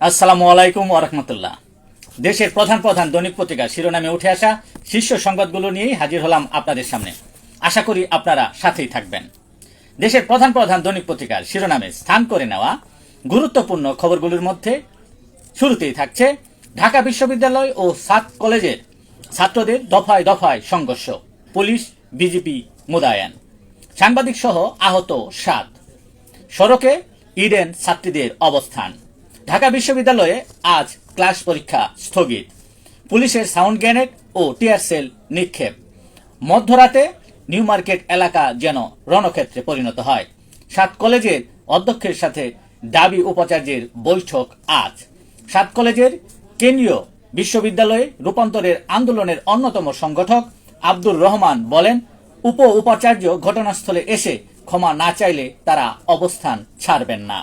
আসসালামু আলাইকুম ওরহমতুল্লাহ দেশের প্রধান প্রধান দৈনিক পত্রিকা শিরোনামে উঠে আসা শীর্ষ সংবাদগুলো নিয়েই হাজির হলাম আপনাদের সামনে। আশা করি আপনারা সাথেই থাকবেন। দেশের প্রধান প্রধান দৈনিক পত্রিকার শিরোনামে স্থান করে নেওয়া গুরুত্বপূর্ণ খবরগুলোর মধ্যে শুরুতেই থাকছে ঢাকা বিশ্ববিদ্যালয় ও সাত কলেজের ছাত্রদের দফায় দফায় সংঘর্ষ, পুলিশ, বিজেপি মোতায়েন সাংবাদিক সহ আহত সাত। সড়কে ইডেন ছাত্রীদের অবস্থান। ঢাকা বিশ্ববিদ্যালয়ে আজ ক্লাস পরীক্ষা স্থগিত। পুলিশের সাউন্ড গ্রেনেড ও টিয়ার সেল নিক্ষেপ। মধ্যরাতে নিউ মার্কেট এলাকা যেন রণক্ষেত্রে পরিণত হয়। সাত কলেজের অধ্যক্ষের সাথে দাবি উপাচার্যের বৈঠক আজ। সাত কলেজের কেন্দ্রীয় বিশ্ববিদ্যালয়ে রূপান্তরের আন্দোলনের অন্যতম সংগঠক আব্দুর রহমান বলেন উপ উপাচার্য ঘটনাস্থলে এসে ক্ষমা না চাইলে তারা অবস্থান ছাড়বেন না।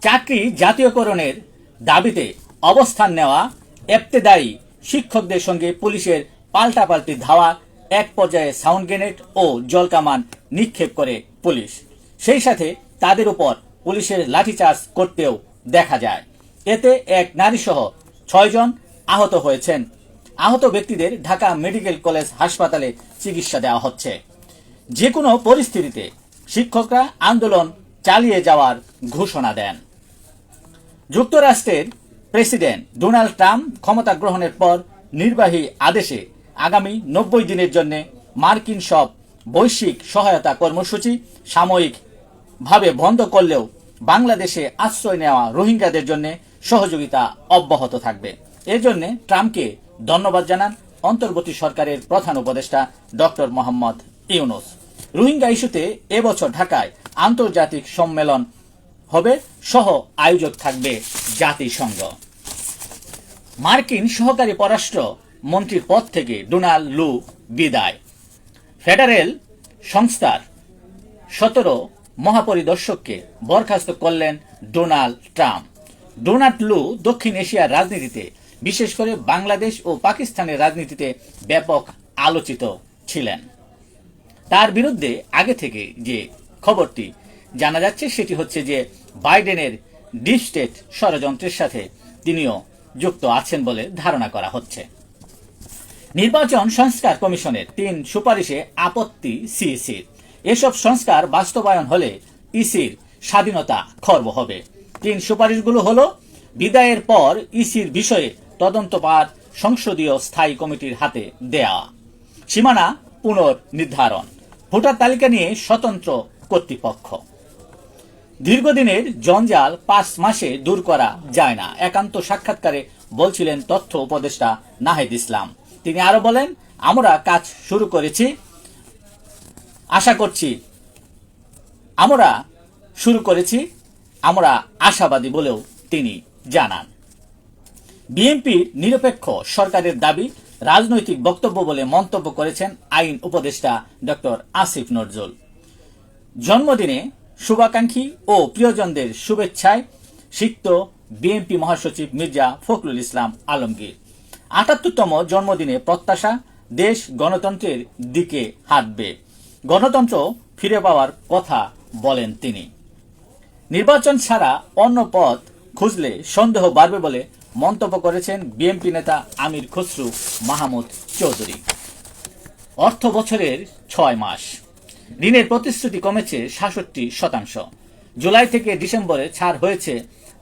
চাকরি জাতীয়করণের দাবিতে অবস্থান নেওয়া এফতেদায়ী শিক্ষকদের সঙ্গে পুলিশের পাল্টাপাল্টি ধাওয়া, এক পর্যায়ে সাউন্ড গ্রেনেড ও জলকামান নিক্ষেপ করে পুলিশ। সেই সাথে তাদের উপর পুলিশের লাঠিচার্জ করতেও দেখা যায়। এতে এক নারীসহ ছয়জন আহত হয়েছেন। আহত ব্যক্তিদের ঢাকা মেডিকেল কলেজ হাসপাতালে চিকিৎসা দেওয়া হচ্ছে। যে কোনো পরিস্থিতিতে শিক্ষকরা আন্দোলন চালিয়ে যাওয়ার ঘোষণা দেন। যুক্তরাষ্ট্রের প্রেসিডেন্ট ডোনাল্ড ট্রাম্প ক্ষমতা গ্রহণের পর নির্বাহী আদেশে আগামী নব্বই দিনের জন্য মার্কিন সব বৈশ্বিক সহায়তা কর্মসূচি সাময়িকভাবে বন্ধ করলেও বাংলাদেশে আশ্রয় নেওয়া রোহিঙ্গাদের জন্য সহযোগিতা অব্যাহত থাকবে। এর জন্য ট্রাম্পকে ধন্যবাদ জানান অন্তর্বর্তী সরকারের প্রধান উপদেষ্টা ডক্টর মোহাম্মদ ইউনুস। রোহিঙ্গা ইস্যুতে এবছর ঢাকায় আন্তর্জাতিক সম্মেলন হবে সহ আয়োজক থাকবে জাতিসংঘ। মার্কিন সহকারী পররাষ্ট্র মন্ত্রীর পদ থেকে ডোনাল্ড লু বিদায়। ফেডারেল সংস্থার সতেরো মহাপরিদর্শককে বরখাস্ত করলেন ডোনাল্ড ট্রাম্প। ডোনাল্ড লু দক্ষিণ এশিয়ার রাজনীতিতে, বিশেষ করে বাংলাদেশ ও পাকিস্তানের রাজনীতিতে ব্যাপক আলোচিত ছিলেন। তার বিরুদ্ধে আগে থেকে যে খবরটি জানা যাচ্ছে সেটি হচ্ছে যে বাইডেনের ডিপ স্টেট ষড়যন্ত্রের সাথে তিনিও যুক্ত আছেন বলে ধারণা করা হচ্ছে। নির্বাচন সংস্কার কমিশনের তিন সুপারিশে আপত্তি সিইসির। এসব সংস্কার বাস্তবায়ন হলে ইসির স্বাধীনতা খর্ব হবে। তিন সুপারিশগুলো হলো, বিদায়ের পর ইসির বিষয়ে তদন্তপার সংসদীয় স্থায়ী কমিটির হাতে দেয়া। সীমানা পুনর্নির্ধারণ। ভোটার তালিকা নিয়ে স্বতন্ত্র কর্তৃপক্ষ। দীর্ঘদিনের জঞ্জাল পাঁচ মাসে দূর করা যায় না। একান্ত সাক্ষাৎকারে বলছিলেন তথ্য উপদেষ্টা নাহিদ ইসলাম। তিনি আরও বলেন, আমরা কাজ শুরু করেছি। আশা করছি, আমরা শুরু করেছি। আমরা আশাবাদী বলেও তিনি জানান। বিএনপির নিরপেক্ষ সরকারের দাবি, রাজনৈতিক বক্তব্য বলে মন্তব্য করেছেন আইন উপদেষ্টা ডক্টর আসিফ নজরুল। জন্মদিনে শুভাকাঙ্ক্ষী ও প্রিয়জনদের শুভেচ্ছায় সিক্ত বিএনপি মহাসচিব মির্জা ফখরুল ইসলাম আলমগীর। আটাত্তরতম জন্মদিনে প্রত্যাশা দেশ গণতন্ত্রের দিকে হাঁটবে। গণতন্ত্র ফিরে পাওয়ার কথা বলেন তিনি। নির্বাচন ছাড়া অন্য পথ খুঁজলে সন্দেহ বাড়বে বলে মন্তব্য করেছেন বিএনপি নেতা আমির খসরু মাহমুদ চৌধুরী। অর্থ বছরের ছয় মাস। ঋণের প্রতিশ্রুতি কমেছে সাতষট্টি শতাংশ। জুলাই থেকে ডিসেম্বরে ছাড় হয়েছে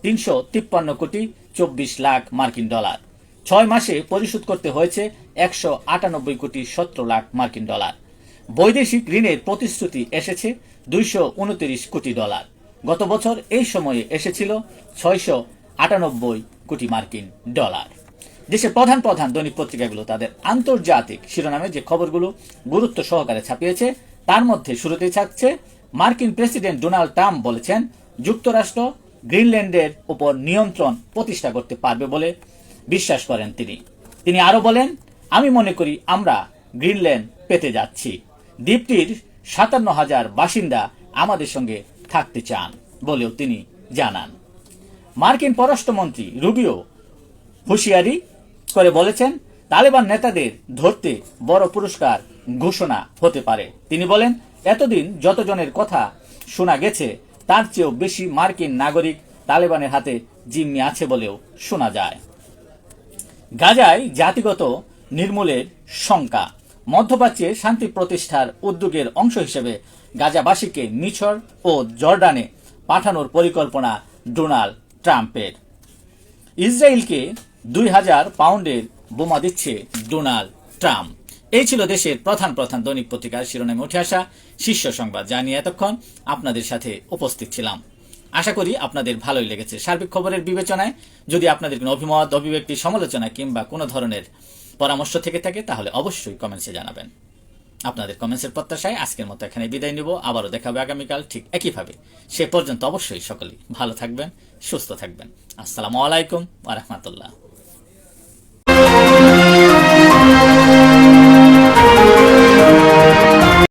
তিনশো তিপ্পান্ন কোটি চব্বিশ লাখ মার্কিন ডলার। ছয় মাসে পরিশোধ করতে হয়েছে একশো আটানব্বই কোটি সতেরো লাখ মার্কিন ডলার। বৈদেশিক ঋণের প্রতিশ্রুতি এসেছে দুইশো উনত্রিশ কোটি ডলার। গত বছর এই সময়ে এসেছিল ছয়শো আটানব্বই কোটি মার্কিন ডলার। দেশের প্রধান প্রধান দৈনিক পত্রিকাগুলো তাদের আন্তর্জাতিক শিরোনামে যে খবরগুলো গুরুত্ব সহকারে ছাপিয়েছে তার মধ্যে শুরুতেই থাকছে মার্কিন প্রেসিডেন্ট ডোনাল্ড ট্রাম্প বলেছেন, যুক্তরাষ্ট্র গ্রিনল্যান্ডের উপর নিয়ন্ত্রণ প্রতিষ্ঠা করতে পারবে বলে বিশ্বাস করেন তিনি। তিনি আরও বলেন, আমি মনে করি আমরা গ্রিনল্যান্ড পেতে যাচ্ছি। দ্বীপটির সাতান্ন হাজার বাসিন্দা আমাদের সঙ্গে থাকতে চান, বলেও তিনি জানান। মার্কিন পররাষ্ট্রমন্ত্রী রুবিও হুঁশিয়ারি করে বলেছেন, তালেবান নেতাদের ধরতে বড় পুরস্কার ঘোষণা হতে পারে। তিনি বলেন, এতদিন যতজনের কথা শোনা গেছে, তার চেয়েও বেশি মার্কিন নাগরিক তালেবানের হাতে জিম্মি আছে বলেও শোনা যায়। গাজায় জাতিগত নির্মূলের শঙ্কা। মধ্যপ্রাচ্যে শান্তি প্রতিষ্ঠার উদ্যোগের অংশ হিসেবে গাজাবাসীকে মিছর ও জর্ডানে পাঠানোর পরিকল্পনা ডোনাল্ড ট্রাম্পের। ইসরায়েলকে দুই হাজার পাউন্ডের বোমা দিচ্ছে ডোনাল্ড ট্রাম্প। এই ছিল দেশের প্রধান প্রধান দৈনিক পত্রিকার শিরোনামে উঠে আসা শীর্ষ সংবাদ। যা নিয়ে এতক্ষণ আপনাদের সাথে উপস্থিত ছিলাম। আশা করি আপনাদের ভালোই লেগেছে সার্বিক খবরের বিবেচনায়। যদি আপনাদের কোনো অভিমত, অভিব্যক্তি, সমালোচনা কিংবা কোনো ধরনের পরামর্শ থেকে থাকে, তাহলে অবশ্যই কমেন্টসে জানাবেন। আপনাদের কমেন্টসের প্রত্যাশায় আজকের মতো এখানে বিদায় নিব। আবারও দেখাবে আগামীকাল ঠিক একইভাবে। সে পর্যন্ত অবশ্যই সকলেই ভালো থাকবেন, সুস্থ থাকবেন। আসসালামু আলাইকুম ওয়া রাহমাতুল্লাহ।